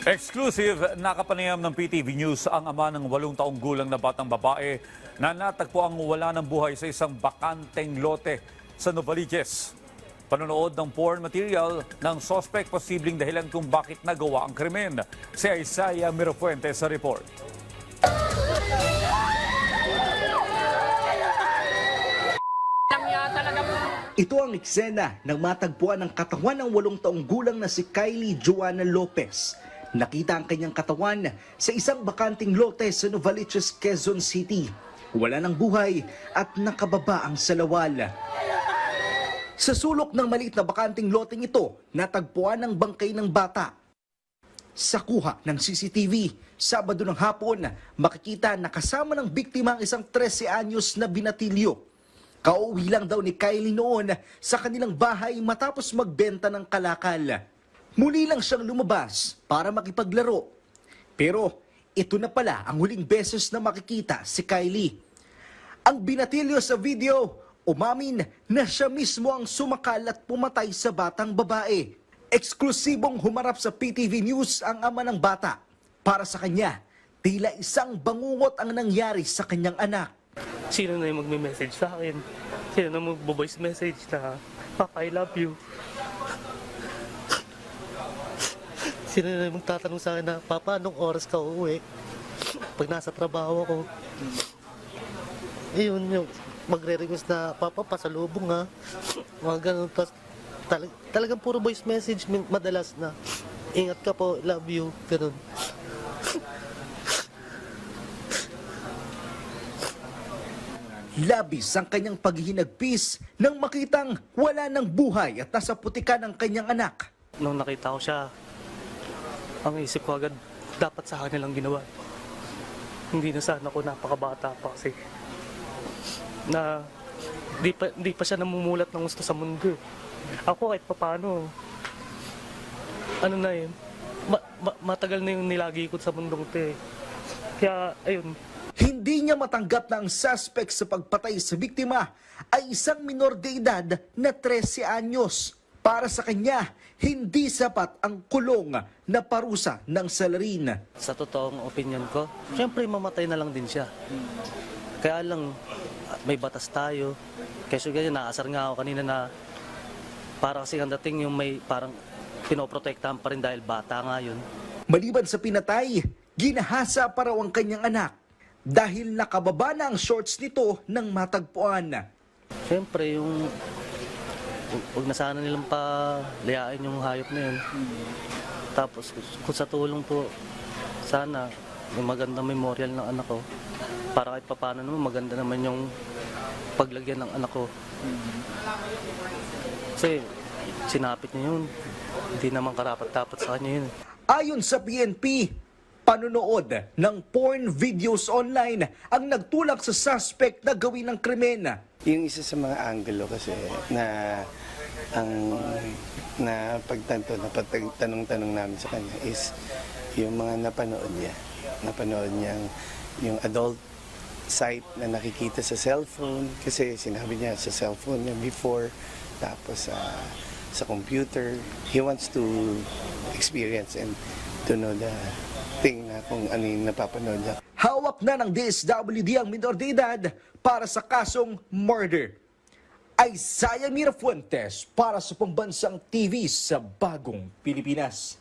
Exclusive, nakapanayam ng PTV News ang ama ng walong taong gulang na batang babae na natagpo ang wala ng buhay sa isang bakanteng lote sa Novaliches. Panonood ng porn material ng sospek posibleng dahilan kung bakit nagawa ang krimen. Si Isaiah Mirafuente sa report. Ito ang eksena ng matagpuan ng katawan ng walong taong gulang na si Kylie Joanna Lopez. Nakita ang kanyang katawan sa isang bakanting lote sa Novaliches, Quezon City. Wala ng buhay at nakababa ang salawal. Sa sulok ng maliit na bakanting loteng ito, natagpuan ang bangkay ng bata. Sa kuha ng CCTV, Sabado ng hapon, makikita na kasama ng biktima ang isang 13 anyos na binatilyo. Kauwi lang daw ni Kylie noon sa kanilang bahay matapos magbenta ng kalakal. Muli lang siyang lumabas para makipaglaro. Pero ito na pala ang huling beses na makikita si Kylie. Ang binatilyo sa video, umamin na siya mismo ang sumakal at pumatay sa batang babae. Eksklusibong humarap sa PTV News ang ama ng bata. Para sa kanya, tila isang bangungot ang nangyari sa kanyang anak. Sino na yung magme-message sa akin? Sino na magbo-voice message na, Papa, I love you. Sino na yung magtatanong sa akin na, Papa, anong oras ka uuwi? Pag nasa trabaho ako. Yun yung magre-request na, Papa, pasalubong ha. Mga ganun. Tapos, talag- talagang puro voice message madalas na, Ingat ka po, love you. Ganun. Labis ang kanyang paghihinagpis nang makitang wala ng buhay at nasa putikan ang kanyang anak. Nung nakita ko siya, ang isip ko agad, dapat sa akin nilang ginawa. Hindi na sana ako napakabata pa kasi. Na, di pa, di pa siya namumulat ng gusto sa mundo. eh. Ako kahit papano, ano na yun, ma- ma- matagal na yung nilagi ko sa mundong to eh. Kaya, ayun, Hindi niya matanggap na ang suspect sa pagpatay sa biktima ay isang minor de edad na 13 anyos. Para sa kanya, hindi sapat ang kulong na parusa ng salarin. sa totoong opinion ko, syempre mamatay na lang din siya. Kaya lang, may batas tayo. Kasi ganyan, naasar nga ako kanina na para kasi ang dating yung may parang pinoprotektahan pa rin dahil bata nga yun. Maliban sa pinatay, ginahasa pa raw ang kanyang anak dahil nakababa na ang shorts nito ng matagpuan. Siyempre, yung huwag na sana nilang pa layain yung hayop na yun. Tapos, kung sa tulong po, sana yung magandang memorial ng anak ko. Para kahit papano naman, maganda naman yung paglagyan ng anak ko. Kasi, sinapit niya yun. Hindi naman karapat-dapat sa kanya yun. Ayon sa PNP, panunood ng porn videos online ang nagtulak sa suspect na gawin ng krimen. Yung isa sa mga angulo kasi na ang na pagtanto na tanong-tanong namin sa kanya is yung mga napanood niya. Napanood niya yung adult site na nakikita sa cellphone kasi sinabi niya sa cellphone niya before tapos sa sa computer he wants to experience and to know the thing na kung ano yung napapanood niya Hawak na ng DSWD ang minor de edad para sa kasong murder. Isaiah Mirafuentes para sa Pambansang TV sa Bagong Pilipinas.